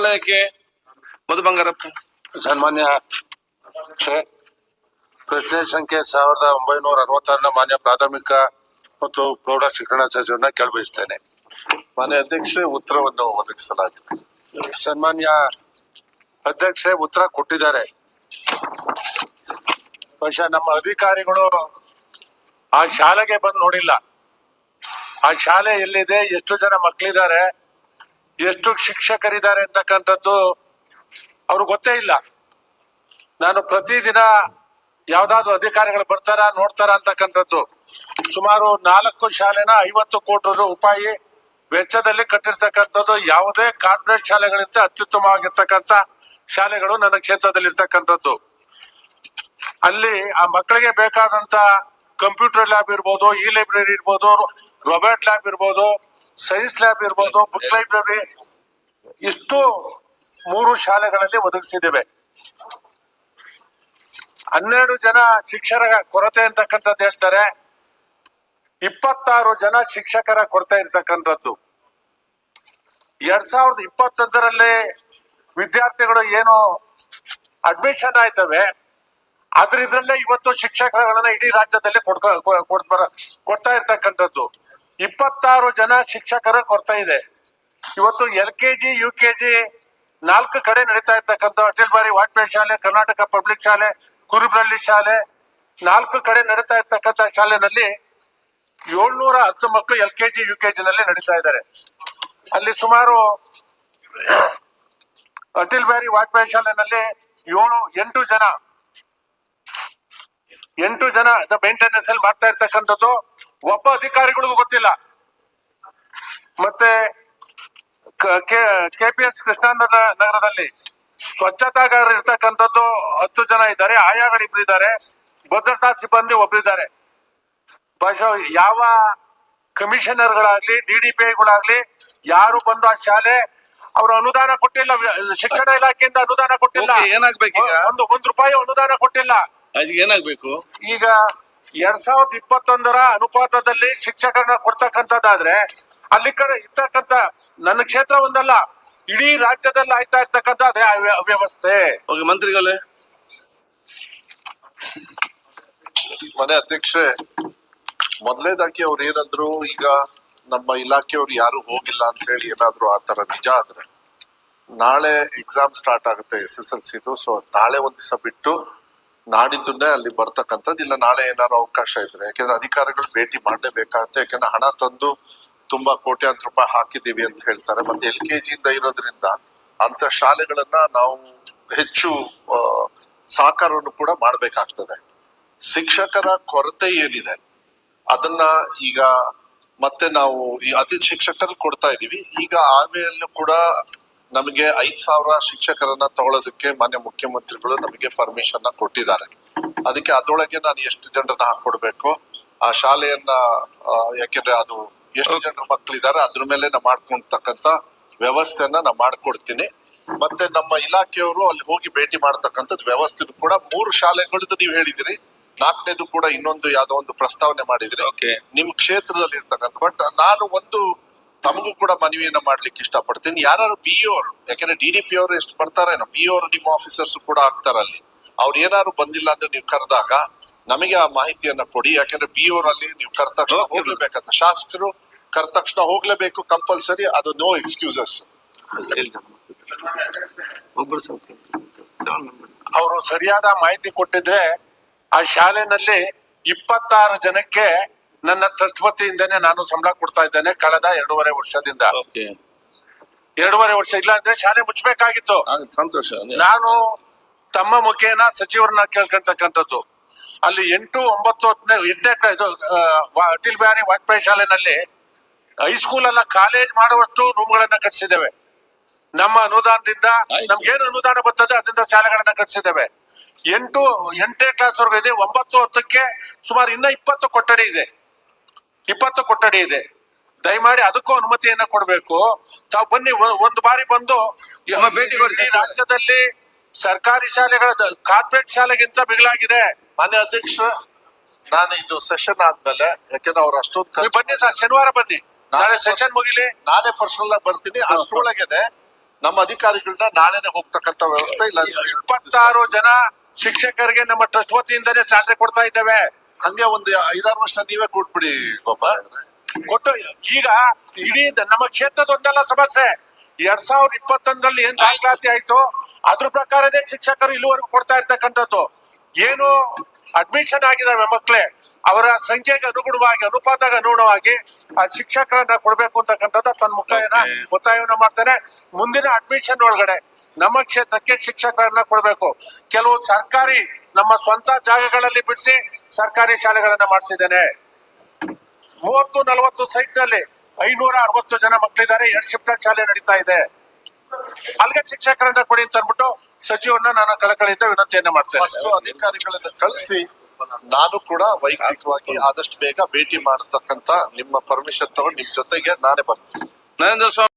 ಉಪಲಯಕ್ಕೆ ಮಧು ಬಂಗಾರಪ್ಪ ಸನ್ಮಾನ್ಯ ಪ್ರಶ್ನೆ ಸಂಖ್ಯೆ ಸಾವಿರದ ಒಂಬೈನೂರ ಅರವತ್ತಾರನ ಮಾನ್ಯ ಪ್ರಾಥಮಿಕ ಮತ್ತು ಪ್ರೌಢ ಶಿಕ್ಷಣ ಸಚಿವರನ್ನ ಕೇಳಬಯಸ್ತೇನೆ. ಮಾನ್ಯ ಅಧ್ಯಕ್ಷೆ, ಉತ್ತರವನ್ನು ಒದಗಿಸಲಾಗಿದೆ. ಸನ್ಮಾನ್ಯ ಅಧ್ಯಕ್ಷೆ, ಉತ್ತರ ಕೊಟ್ಟಿದ್ದಾರೆ. ಬಹುಶಃ ನಮ್ಮ ಅಧಿಕಾರಿಗಳು ಆ ಶಾಲೆಗೆ ಬಂದು ನೋಡಿಲ್ಲ. ಆ ಶಾಲೆ ಎಲ್ಲಿದೆ, ಎಷ್ಟು ಜನ ಮಕ್ಕಳಿದ್ದಾರೆ ಎಷ್ಟು ಶಿಕ್ಷಕರಿದ್ದಾರೆ ಅಂತಕ್ಕಂಥದ್ದು ಅವ್ರಿಗೆ ಗೊತ್ತೇ ಇಲ್ಲ. ನಾನು ಪ್ರತಿದಿನ ಯಾವ್ದಾದ್ರು ಅಧಿಕಾರಿಗಳು ಬರ್ತಾರ, ನೋಡ್ತಾರ ಅಂತಕ್ಕಂಥದ್ದು. ಸುಮಾರು ನಾಲ್ಕು ಶಾಲೆನ ಐವತ್ತು ಕೋಟಿ ರೂಪಾಯಿ ವೆಚ್ಚದಲ್ಲಿ ಕಟ್ಟಿರ್ತಕ್ಕಂಥದ್ದು ಯಾವುದೇ ಕಾರ್ಪೊರೇಟ್ ಶಾಲೆಗಳಿಂದ ಅತ್ಯುತ್ತಮವಾಗಿರ್ತಕ್ಕಂಥ ಶಾಲೆಗಳು ನನ್ನ ಕ್ಷೇತ್ರದಲ್ಲಿ ಇರ್ತಕ್ಕಂಥದ್ದು ಅಲ್ಲಿ ಆ ಮಕ್ಕಳಿಗೆ ಬೇಕಾದಂತ ಕಂಪ್ಯೂಟರ್ ಲ್ಯಾಬ್ ಇರ್ಬೋದು ಇ ಲೈಬ್ರರಿ ಇರ್ಬೋದು, ರೊಬೋಟ್ ಲ್ಯಾಬ್ ಇರ್ಬೋದು ಸೈನ್ಸ್ ಲ್ಯಾಬ್ ಇರ್ಬೋದು ಬುಕ್ ಲೈಬ್ರರಿ ಇಷ್ಟು ಮೂರು ಶಾಲೆಗಳಲ್ಲಿ ಒದಗಿಸಿದ್ದೇವೆ. ಹನ್ನೆರಡು ಜನ ಶಿಕ್ಷಕರ ಕೊರತೆ ಅಂತಕ್ಕಂಥದ್ದು ಹೇಳ್ತಾರೆ. ಇಪ್ಪತ್ತಾರು ಜನ ಶಿಕ್ಷಕರ ಕೊರತೆ ಇರ್ತಕ್ಕಂಥದ್ದು. ಎರಡ್ ಸಾವಿರದ ಇಪ್ಪತ್ತೊಂದರಲ್ಲಿ ವಿದ್ಯಾರ್ಥಿಗಳು ಏನು ಅಡ್ಮಿಷನ್ ಆಯ್ತವೆ ಅದ್ರ ಇದ್ರಲ್ಲೇ ಇವತ್ತು ಶಿಕ್ಷಕರನ್ನ ಇಡೀ ರಾಜ್ಯದಲ್ಲಿ ಕೊಡ್ತಾ ಇರ್ತಕ್ಕಂಥದ್ದು. ಇಪ್ಪತ್ತಾರು ಜನ ಶಿಕ್ಷಕರ ಕೊರತೆ ಇದೆ. ಇವತ್ತು L K G, U K G ನಾಲ್ಕು ಕಡೆ ನಡೀತಾ ಇರ್ತಕ್ಕಂಥ ಅಟಲ್ ಬಾರಿ ವಾಜಪೇಯಿ ಶಾಲೆ, ಕರ್ನಾಟಕ ಪಬ್ಲಿಕ್ ಶಾಲೆ ಕುರುಬ್ರಳ್ಳಿ ಶಾಲೆ ನಾಲ್ಕು ಕಡೆ ನಡೀತಾ ಇರ್ತಕ್ಕಂಥ ಶಾಲೆನಲ್ಲಿ ಏಳ್ನೂರ ಹತ್ತು ಮಕ್ಕಳು L K G, U K G ನಲ್ಲಿ ನಡೀತಾ ಇದ್ದಾರೆ. ಅಲ್ಲಿ ಸುಮಾರು ಅಟಲ್ ಬಿಹಾರಿ ವಾಜಪೇಯಿ ಶಾಲೆನಲ್ಲಿ ಏಳು, ಎಂಟು ಜನ ಎಂಟು ಜನ ಮೇಂಟೆನೆನ್ಸ್ ಅಲ್ಲಿ ಮಾಡ್ತಾ ಇರ್ತಕ್ಕಂಥದ್ದು. ಒಬ್ಬ ಅಧಿಕಾರಿಗಳಿಗೂ ಗೊತ್ತಿಲ್ಲ. ಮತ್ತೆ ಕೆಪಿಎಸ್ ಕೃಷ್ಣಾನಂದ ನಗರದಲ್ಲಿ ಸ್ವಚ್ಛತಾಗಾರ ಇರ್ತಕ್ಕಂಥದ್ದು ಹತ್ತು ಜನ ಇದ್ದಾರೆ. ಆಯಾಗಳು ಇಬ್ರು ಇದ್ದಾರೆ. ಭದ್ರತಾ ಸಿಬ್ಬಂದಿ ಒಬ್ಬರಿದ್ದಾರೆ ಬಹುಶಃ ಯಾವ ಕಮಿಷನರ್ಗಳಾಗ್ಲಿ ಡಿ ಡಿ ಪಿ ಐಗಳಾಗ್ಲಿ ಯಾರು ಬಂದು ಆ ಶಾಲೆ ಅವರು ಅನುದಾನ ಕೊಟ್ಟಿಲ್ಲ. ಶಿಕ್ಷಣ ಇಲಾಖೆಯಿಂದ ಅನುದಾನ ಕೊಟ್ಟಿಲ್ಲ. ಏನಾಗ್ಬೇಕು ಒಂದು ಒಂದು ರೂಪಾಯಿ ಅನುದಾನ ಕೊಟ್ಟಿಲ್ಲ. ಏನಾಗ್ಬೇಕು? ಈಗ ಎರಡ್ ಸಾವಿರದ ಇಪ್ಪತ್ತೊಂದರ ಅನುಪಾತದಲ್ಲಿ ಶಿಕ್ಷಕರನ್ನ ಕೊಡ್ತಕ್ಕಂಥದ್ದಾದ್ರೆ ಅಲ್ಲಿ ಕಡೆ ಇರ್ತಕ್ಕಂಥ ನನ್ನ ಕ್ಷೇತ್ರ ಒಂದಲ್ಲ ಇಡೀ ರಾಜ್ಯದಲ್ಲಿ ಆಯ್ತಾ ಇರ್ತಕ್ಕಂಥ ಅದೇ ಅವ್ಯ- ಅವ್ಯವಸ್ಥೆ ಓಕೆ ಮಂತ್ರಿಗಳೇ. ಮನೆ ಅಧ್ಯಕ್ಷೆ ಮೊದಲೇದಾಗಿ ಅವ್ರು ಏನಂದ್ರು ಈಗ ನಮ್ಮ ಇಲಾಖೆಯವ್ರು ಯಾರು ಹೋಗಿಲ್ಲ ಅಂತ ಹೇಳಿ ಏನಾದ್ರು ಆ ತರ ನಿಜ ಆದ್ರೆ ನಾಳೆ ಎಕ್ಸಾಮ್ ಸ್ಟಾರ್ಟ್ ಆಗುತ್ತೆ ಎಸ್ ಎಸ್ ಎಲ್ ಸಿದು ಸೊ ನಾಳೆ ಒಂದ್ ದಿವಸ ಬಿಟ್ಟು ನಾಡಿದ್ದುನ್ನೇ ಅಲ್ಲಿ ಬರ್ತಕ್ಕಂಥದ್ದು ಇಲ್ಲ, ನಾಳೆ ಏನಾದ್ರು ಅವಕಾಶ ಇದ್ರೆ. ಯಾಕಂದ್ರೆ ಅಧಿಕಾರಿಗಳು ಭೇಟಿ ಮಾಡಲೇಬೇಕಾಗುತ್ತೆ. ಯಾಕಂದ್ರೆ ಹಣ ತಂದು ತುಂಬಾ ಕೋಟ್ಯಾಂತರ ರೂಪಾಯಿ ಹಾಕಿದೀವಿ ಅಂತ ಹೇಳ್ತಾರೆ. ಮತ್ತೆ ಎಲ್ ಕೆ ಜಿಯಿಂದ ಇರೋದ್ರಿಂದ ಅಂತ ಶಾಲೆಗಳನ್ನ ನಾವು ಹೆಚ್ಚು ಸಹಕಾರವನ್ನು ಕೂಡ ಮಾಡಬೇಕಾಗ್ತದೆ. ಶಿಕ್ಷಕರ ಕೊರತೆ ಏನಿದೆ? ಅದನ್ನ ಈಗ ಮತ್ತೆ ನಾವು ಈ ಅತಿ ಶಿಕ್ಷಕರಲ್ಲಿ ಕೊಡ್ತಾ ಇದೀವಿ ಈಗ ಆಮೇಲೆ ಕೂಡ ನಮಗೆ ಐದ್ ಸಾವಿರ ಶಿಕ್ಷಕರನ್ನ ತಗೊಳ್ಳೋದಕ್ಕೆ ಮಾನ್ಯ ಮುಖ್ಯಮಂತ್ರಿಗಳು ನಮಗೆ ಪರ್ಮಿಷನ್ ಕೊಟ್ಟಿದ್ದಾರೆ. ಅದಕ್ಕೆ ಅದೊಳಗೆ ನಾನು ಎಷ್ಟು ಜನರನ್ನ ಹಾಕೊಡ್ಬೇಕು? ಆ ಶಾಲೆಯನ್ನ ಯಾಕೆಂದ್ರೆ ಅದು ಎಷ್ಟು ಜನರ ಮಕ್ಕಳಿದ್ದಾರೆ ಅದ್ರ ಮೇಲೆ ನಾ ಮಾಡ್ಕೊಂಡ್ತಕ್ಕಂತ ವ್ಯವಸ್ಥೆಯನ್ನ ನಾ ಮಾಡ್ಕೊಡ್ತೀನಿ. ಮತ್ತೆ ನಮ್ಮ ಇಲಾಖೆಯವರು ಅಲ್ಲಿ ಹೋಗಿ ಭೇಟಿ ಮಾಡ್ತಕ್ಕಂಥದ್ದು ವ್ಯವಸ್ಥೆ ಕೂಡ ಮೂರು ಶಾಲೆಗಳದ್ದು ನೀವು ಹೇಳಿದಿರಿ. ನಾಲ್ಕನೇದು ಕೂಡ ಇನ್ನೊಂದು ಯಾವ್ದೋ ಒಂದು ಪ್ರಸ್ತಾವನೆ ಮಾಡಿದ್ರಿ. ನಿಮ್ ಕ್ಷೇತ್ರದಲ್ಲಿ ಇರ್ತಕ್ಕಂಥ ಬಟ್ ನಾನು ಒಂದು ತಮಗೂ ಕೂಡ ಮನವಿಯನ್ನ ಮಾಡ್ಲಿಕ್ಕೆ ಇಷ್ಟಪಡ್ತೀನಿ. ಯಾರು ಬಿ ಅವರು ಯಾಕಂದ್ರೆ ಡಿ ಡಿ ಪಿ ಅವರು ಎಷ್ಟು ಬರ್ತಾರೇನೋ ಬಿ ಅವರು ನಿಮ್ಮ ಆಫೀಸರ್ಸ್ ಕೂಡ ಆಗ್ತಾರ ಅಲ್ಲಿ. ಅವ್ರು ಏನಾದ್ರು ಬಂದಿಲ್ಲ ಅಂದ್ರೆ ನೀವು ಕರೆದಾಗ ನಮಗೆ ಆ ಮಾಹಿತಿಯನ್ನ ಕೊಡಿ. ಯಾಕಂದ್ರೆ ಬಿ ಅಲ್ಲಿ ನೀವು ಕರೆದ ತಕ್ಷಣ. ಹೋಗ್ಲೇಬೇಕಂತ. ಶಾಸಕರು ಕರೆದ ತಕ್ಷಣ ಹೋಗ್ಲೇಬೇಕು ಕಂಪಲ್ಸರಿ ಅದು ನೋ ಎಕ್ಸ್ಕ್ಯೂಸಸ್ ಅವರು ಸರಿಯಾದ ಮಾಹಿತಿ ಕೊಟ್ಟಿದ್ರೆ ಆ ಶಾಲೆನಲ್ಲಿ ಇಪ್ಪತ್ತಾರು ಜನಕ್ಕೆ ನನ್ನ ಟ್ರಸ್ಟ್ ವತಿಯಿಂದಾನೆ ನಾನು ಸಂಬಳ ಕೊಡ್ತಾ ಇದ್ದೇನೆ ಕಳೆದ ಎರಡೂವರೆ ವರ್ಷದಿಂದ. ಓಕೆ. ಎರಡೂವರೆ ವರ್ಷ ಇಲ್ಲ ಅಂದ್ರೆ ಶಾಲೆ ಮುಚ್ಚಬೇಕಾಗಿತ್ತು. ಸಂತೋಷ ನಾನು ತಮ್ಮ ಮುಖೇನ ಸಚಿವರನ್ನ ಕೇಳ್ಕೊಂತಕ್ಕಂಥದ್ದು ಅಲ್ಲಿ ಎಂಟು ಒಂಬತ್ತು ಹತ್ತನೇ ಎಂಟನೇ ಇದು ಅಟಲ್ ಬಿಹಾರಿ ವಾಜಪೇಯಿ ಶಾಲೆನಲ್ಲಿ ಹೈಸ್ಕೂಲ್ ಅಲ್ಲ ಕಾಲೇಜ್ ಮಾಡುವಷ್ಟು ರೂಮ್ಗಳನ್ನ ಕಟ್ಸಿದ್ದೇವೆ. ನಮ್ಮ ಅನುದಾನದಿಂದ ನಮ್ಗೆ ನಮ್ಗೇನು ಅನುದಾನ ಬರ್ತದೆ ಅದರಿಂದ ಶಾಲೆಗಳನ್ನ ಕಟ್ಸಿದ್ದೇವೆ. ಎಂಟು ಎಂಟನೇ ಕ್ಲಾಸ್ ವರ್ಗ ಇದೆ ಒಂಬತ್ತು ಹತ್ತಕ್ಕೆ ಸುಮಾರು ಇನ್ನ ಇಪ್ಪತ್ತು ಕೊಠಡಿ ಇದೆ. ಇಪ್ಪತ್ತು ಕೊಠಡಿ ಇದೆ. ದಯಮಾಡಿ ಅದಕ್ಕೂ ಅನುಮತಿಯನ್ನ ಕೊಡಬೇಕು. ತಾವು ಬನ್ನಿ ಒಂದು ಬಾರಿ ಬಂದು ಭೇಟಿ ಕೊಡಿಸಿ ರಾಜ್ಯದಲ್ಲಿ ಸರ್ಕಾರಿ ಶಾಲೆಗಳ ಕಾರ್ಪೊರೇಟ್ ಶಾಲೆಗಿಂತ ಮಿಗಿಲಾಗಿದೆ ಮಾನ್ಯ ಅಧ್ಯಕ್ಷ ನಾನು ಇದು ಸೆಷನ್ ಆದ್ಮೇಲೆ ಯಾಕೆಂದ್ರೆ ಅವ್ರು ಅಷ್ಟೊಂದು ಬನ್ನಿ ಸರ್ ಶನಿವಾರ ಬನ್ನಿ. ನಾಳೆ ಸೆಷನ್ ಮುಗಿಲಿ. ನಾನೇ ಪರ್ಸನಲ್ ಆಗಿ ಬರ್ತೀನಿ. ಅಷ್ಟ್ರೊಳಗೇನೆ ನಮ್ಮ ಅಧಿಕಾರಿಗಳನ್ನ ನಾಳೆನೆ ಹೋಗ್ತಕ್ಕಂತ ವ್ಯವಸ್ಥೆ ಇಲ್ಲ ಇಪ್ಪತ್ತಾರು ಜನ ಶಿಕ್ಷಕರಿಗೆ ನಮ್ಮ ಟ್ರಸ್ಟ್ ವತಿಯಿಂದನೇ ಸ್ಯಾಲ್ರಿ ಕೊಡ್ತಾ ಇದ್ದೇವೆ. ಹಂಗೆ ಒಂದ್ ಐದಾರು ವರ್ಷ ನೀವೇ ಕೊಟ್ಬಿಡಿ ಗೋಪಾಲ್ ಅವ್ರೆ. ಕೊಟ್ಟು ಈಗ ಇಡೀ ನಮ್ಮ ಕ್ಷೇತ್ರದೊಂದೆಲ್ಲ ಸಮಸ್ಯೆ. ಎರಡ್ ಸಾವಿರದ ಇಪ್ಪತ್ತೊಂದರಲ್ಲಿ ಏನ್ ದಾಖಲಾತಿ ಆಯ್ತು? ಅದ್ರ ಪ್ರಕಾರನೇ ಶಿಕ್ಷಕರು ಇಲ್ಲಿವರೆಗೂ ಕೊಡ್ತಾ ಇರ್ತಕ್ಕಂಥದ್ದು. ಏನು ಅಡ್ಮಿಷನ್ ಆಗಿದಾವೆ ಮಕ್ಕಳೇ ಅವರ ಸಂಖ್ಯೆಗೆ ಅನುಗುಣವಾಗಿ ಅನುಪಾತಕ್ಕೆ ಅನುಗುಣವಾಗಿ ಆ ಶಿಕ್ಷಕರನ್ನ ಕೊಡ್ಬೇಕು ಅಂತಕ್ಕಂಥದ್ದು ತನ್ನ ಮುಖೇನ ಒತ್ತಾಯವನ್ನ ಮಾಡ್ತಾರೆ ಮುಂದಿನ ಅಡ್ಮಿಷನ್ ಒಳಗಡೆ ನಮ್ಮ ಕ್ಷೇತ್ರಕ್ಕೆ ಶಿಕ್ಷಕರನ್ನ ಕೊಡ್ಬೇಕು. ಕೆಲವು ಸರ್ಕಾರಿ ನಮ್ಮ ಸ್ವಂತ ಜಾಗಗಳಲ್ಲಿ ಬಿಡಿಸಿ ಸರ್ಕಾರಿ ಶಾಲೆಗಳನ್ನ ಮಾಡಿಸಿದ್ದೇನೆ. ಮೂವತ್ತು ನಲವತ್ತು ಸೈಟ್ನಲ್ಲಿ ಐನೂರ ಅರವತ್ತು ಜನ ಮಕ್ಕಳಿದ್ದಾರೆ. ಎರಡು ಶಿಫ್ಟ್ ಶಾಲೆ ನಡೀತಾ ಇದೆ. ಅಲ್ಲಿಗೆ ಶಿಕ್ಷಕರನ್ನ ಕೊಡಿ ಅಂತ ಅಂದ್ಬಿಟ್ಟು ಸಚಿವನ್ನ ನಾನು ಕಳಕಳಿಯಿಂದ ವಿನಂತಿಯನ್ನ ಮಾಡ್ತೇನೆ ಫಸ್ಟ್ ಅಧಿಕಾರಿಗಳನ್ನ ಕಳಿಸಿ ನಾನು ಕೂಡ ವೈಯಕ್ತಿಕವಾಗಿ ಆದಷ್ಟು ಬೇಗ ಭೇಟಿ ಮಾಡತಕ್ಕಂತ ನಿಮ್ಮ ಪರ್ಮಿಷನ್ ತಗೊಂಡು ನಿಮ್ ಜೊತೆಗೆ ನಾನೇ ಬರ್ತೀನಿ. ನರೇಂದ್ರ ಸ್ವಾಮಿ